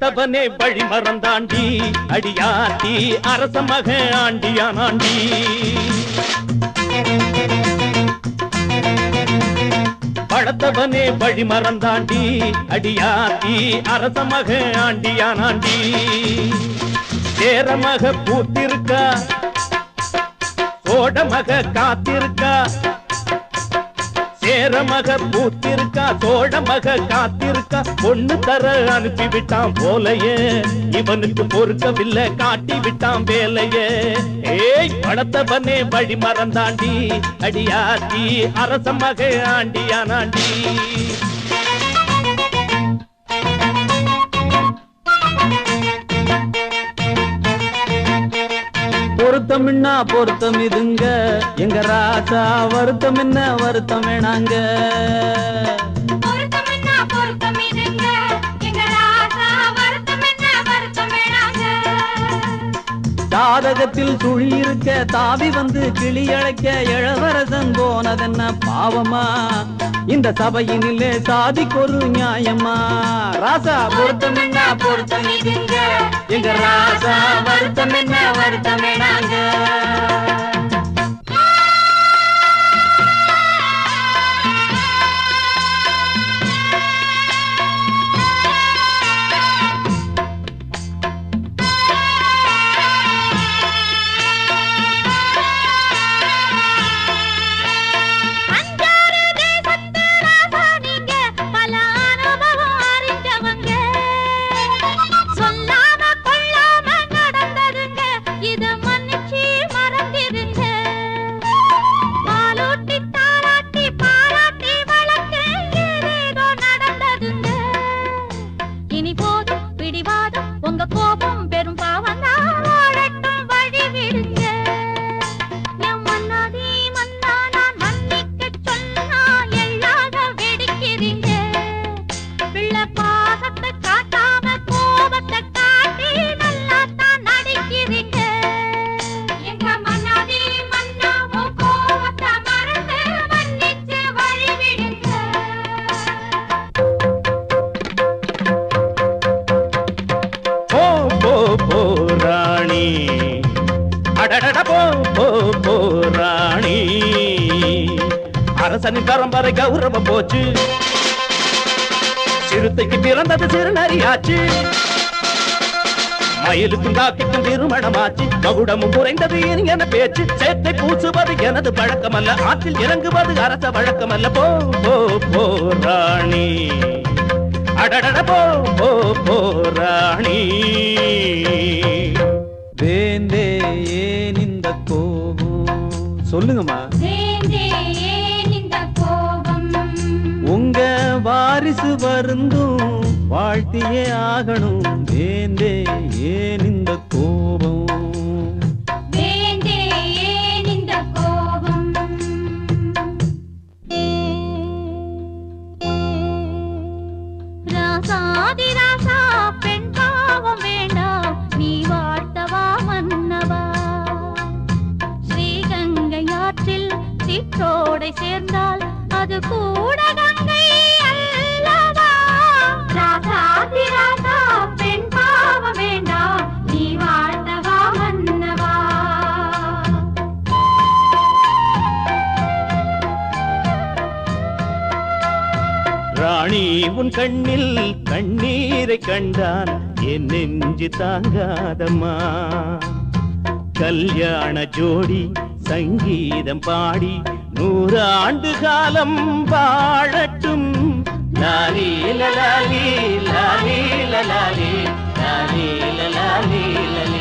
படத்தவனே வழி மறந்தாண்டி. அடியாண்டி அரச மக ஆண்டியானாண்டி. படத்தவனே வழி மறந்தாண்டி. அடியாத்தி அரச மக ஆண்டியானாண்டி. சேர மக பூத்திருக்கா சோட காத்திருக்கா பேரமக பூத்திருக்கா தோழமக காத்திருக்கா பொண்ணு தர அனுப்பி விட்டான் போலையே. இவனுக்கு பொறுக்கவில்லை காட்டி விட்டான் வேலையே. ஏய் படத்தவனே வழி மறந்தாண்டி அடியாத்தி அரச மக ஆண்டியானாண்டி. பொருத்தம் என்ன பொருத்தம் இதுங்க எங்க ராஜா வருத்தம் என்ன வருத்தம் வேணாங்க. ஜாதகத்தில் துழி இருக்க தாவி வந்து கிளி அழைக்க இளவரசன் போனதென்ன பாவமா? இந்த சபையினிலே சாதிக்கொரு நியாயமா? ராசா பொருத்தம் என்ன? பொருத்தம் எங்க? ராசா வருத்தம் என்ன? வருத்தம் அடடட போ போ போ ராணி. அரசனின் பரம்பரை கௌரவம் போச்சு. சிறுத்தைக்கு பிறந்தது சிறுநறியாச்சு மயிலுக்கும் காக்கிக்கும் திருமணமாச்சு. மகுடமும் குறைந்தது இனி என பேச்சு. சேத்தை பூசுவது எனது பழக்கமல்ல. ஆற்றில் இறங்குவது அரச வழக்கமல்ல. போ போ போ ராணி. அடடட போ போ போ ராணி. வேந்தே சொல்லுங்கம்மா. உங்க வாரிசு வருந்தும் வாழ்த்தியே ஆகணும். வேந்தே ஏன் இந்த சிற்றோடை சேர்ந்தால் அது கூட கங்கை அல்லவா ராசாதி ராசா பெண் பாவ வேண்டாம் நீ வாழ்ந்தவா மன்னவா ராணி உன் கண்ணில் கண்ணீரை கண்டான் என் நெஞ்சு தாங்காதம்மா. கல்யாண ஜோடி சங்கீதம் பாடி நூறு ஆண்டு காலம் வாழட்டும் லாலி லலாலி லாலி லலாலி லாலி லலாலி லலி